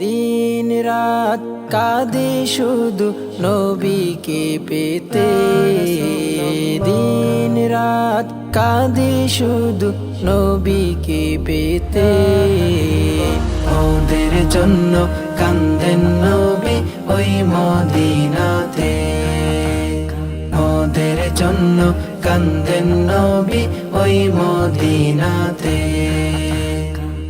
দিন রাত কাঁদি শুধু নবীকে পেতে। দিন রাত কাঁদি শুধু নবীকে পেতে। ওদের জন্য কান্দেন নবী ওই মদিনাতে। ওদের জন্য কান্দেন নবী ওই মদিনাতে।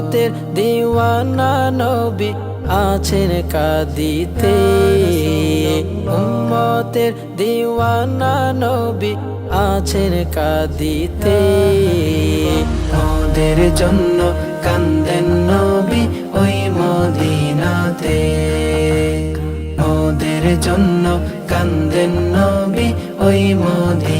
উম্মতের দিওয়ানা নবী আছেন কাদিতে। উম্মতের দিওয়ানা নবী আছেন কাদিতে। ওদের জন্য কান্দেন নবী ওই মদিনাতে। ওদের জন্য কান্দেন নবী ওই মদিনাতে।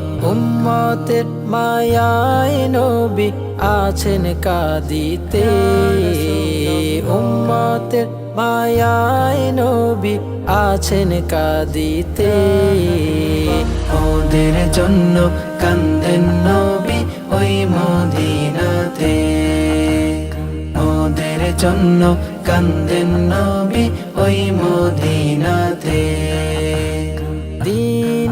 উম্মতের মায়ায় নবী আছেন কাদিতে। উম্মতের মায়ায় নবী আছেন কাদিতে। ওদের জন্য কান্দেন নবী ওই মদিনাতে। ওদের জন্য কান্দেন নবী ওই মদিনাতে। দিন